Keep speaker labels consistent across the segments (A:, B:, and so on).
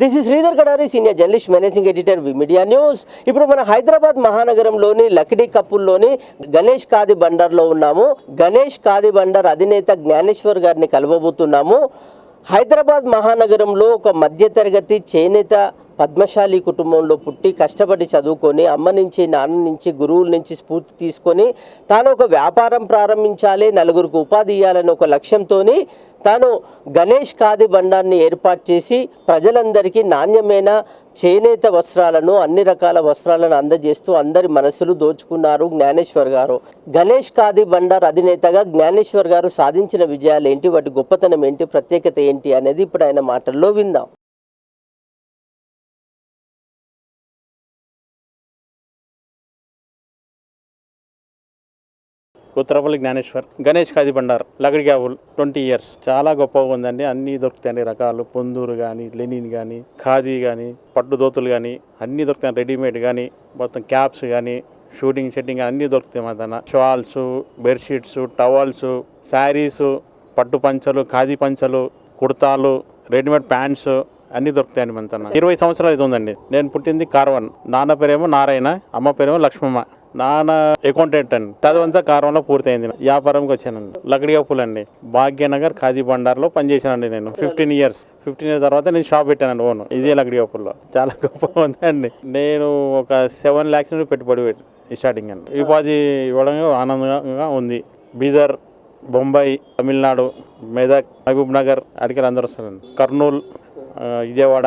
A: This is Sridhar Kadari senior journalist managing editor V media news ఇప్పుడు మన హైదరాబాద్ మహానగరంలోని లక్డీ కప్పుల్లోని గణేష్ కాది బండర్లో ఉన్నాము. గణేష్ కాది బండర్ అధినేత జ్ఞానేశ్వర్ గారిని కలవబోతున్నాము. హైదరాబాద్ మహానగరంలో ఒక మధ్యతరగతి చేనేత పద్మశాలి కుటుంబంలో పుట్టి కష్టపడి చదువుకొని అమ్మ నుంచి నాన్న నుంచి గురువుల నుంచి స్ఫూర్తి తీసుకొని తాను ఒక వ్యాపారం ప్రారంభించాలి నలుగురికి ఉపాధి ఇవ్వాలని ఒక లక్ష్యంతోని తాను గణేష్ ఖాదీ బండాన్ని ఏర్పాటు చేసి ప్రజలందరికీ నాణ్యమైన చేనేత వస్త్రాలను అన్ని రకాల వస్త్రాలను అందజేస్తూ అందరి మనసులు దోచుకున్నారు జ్ఞానేశ్వర్ గారు. గణేష్ ఖాదీ బండార్ అధినేతగా జ్ఞానేశ్వర్ గారు సాధించిన విజయాలు ఏంటి? వాటి గొప్పతనం ఏంటి? ప్రత్యేకత ఏంటి? అనేది ఇప్పుడు ఆయన మాటల్లో విందాం.
B: ఉత్తరపల్లి జ్ఞానేశ్వర్ గణేష్ కాది బండార్ లగడి గ్యాబుల్ ట్వంటీ ఇయర్స్. చాలా గొప్పగా ఉందండి. అన్నీ దొరుకుతాయండి రకాలు. పొందూరు కానీ లెనిన్ కానీ ఖాదీ కానీ పట్టు దోతులు కానీ అన్నీ దొరుకుతాయి రెడీమేడ్ కానీ మొత్తం క్యాప్స్ కానీ షూటింగ్ షెట్టింగ్ అన్నీ దొరుకుతాయి మా దాన. షాల్స్ బెడ్షీట్స్ టవల్స్ శారీస్ పట్టు పంచలు ఖాదీ పంచలు కుర్తాలు రెడీమేడ్ ప్యాంట్స్ అన్నీ దొరుకుతాయండి మన తన ఇరవై సంవత్సరాలు ఇది ఉందండి. నేను పుట్టింది కార్వన్. నాన్న పేరేమో నారాయణ అమ్మ పేరేమో లక్ష్మమ్మ. నాన్న అకౌంటెంట్ అండి. చదవంతా కారంలో పూర్తయింది. వ్యాపారంకి వచ్చానండి. లకడిగా పూలండి. భాగ్యనగర్ ఖాదీ బండార్లో పనిచేశానండి నేను. ఫిఫ్టీన్ ఇయర్స్ ఫిఫ్టీన్ ఇయర్స్ తర్వాత నేను షాప్ పెట్టానండి ఓన్. ఇదే లకడిగా పూల్లో. చాలా గొప్పగా ఉందండి నేను ఒక సెవెన్ ల్యాక్స్ నుండి పెట్టుబడి పెట్టి స్టార్టింగ్ అండి. ఉపాధి ఇవ్వడం ఆనందంగా ఉంది. బీదర్ బొంబాయి తమిళనాడు మెదక్ మహబూబ్ నగర్ అడికి అందరూ వస్తారండి. కర్నూలు విజయవాడ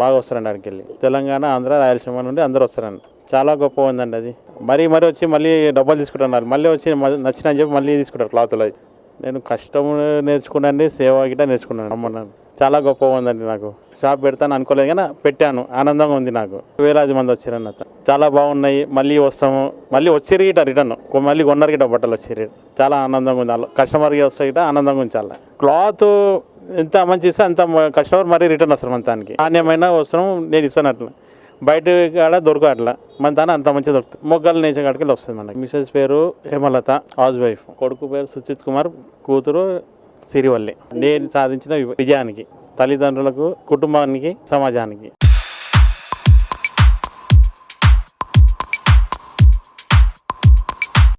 B: బాగా వస్తారండి అక్కడికి వెళ్ళి తెలంగాణ ఆంధ్ర రాయలసీమ నుండి అందరూ వస్తారండి. చాలా గొప్ప ఉందండి అది. మరీ మరీ వచ్చి మళ్ళీ డబ్బులు తీసుకుంటున్నారు. మళ్ళీ వచ్చి నచ్చిన అని చెప్పి మళ్ళీ తీసుకుంటారు క్లాత్లు. అవి నేను కష్టం నేర్చుకున్నాండి సేవ గిట్ట నేర్చుకున్నాను. అమ్మన్నాను చాలా గొప్ప ఉందండి నాకు. షాప్ పెడతాను అనుకోలేదు కానీ పెట్టాను. ఆనందంగా ఉంది నాకు. వేలాది మంది వచ్చారు చాలా బాగున్నాయి. మళ్ళీ వస్తాము. మళ్ళీ వచ్చేరు గిట రిటర్న్. మళ్ళీ కొన్నారు గిట్ట బట్టలు వచ్చేరి. చాలా ఆనందంగా ఉంది. కస్టమర్కి వస్తే గిట్ట ఆనందంగా ఉంది చాలా. క్లాత్ ఎంత మంచి ఇస్తే అంత కస్టమర్ మరీ రిటర్న్ వస్తారు మన దానికి. నాణ్యమైన వస్త్రం నేను ఇస్తాను అట్లా. బయట కాడ దొరకట్ల. మన దాని అంత మంచిగా దొరుకుతుంది మొగ్గలు నేచే కాడికి వస్తుంది మనకి. మిసెస్ పేరు హేమలత హౌస్ వైఫ్. కొడుకు పేరు సుచిత్ కుమార్ కూతురు సిరివల్లి. నేను సాధించిన విజయానికి తల్లిదండ్రులకు కుటుంబానికి సమాజానికి.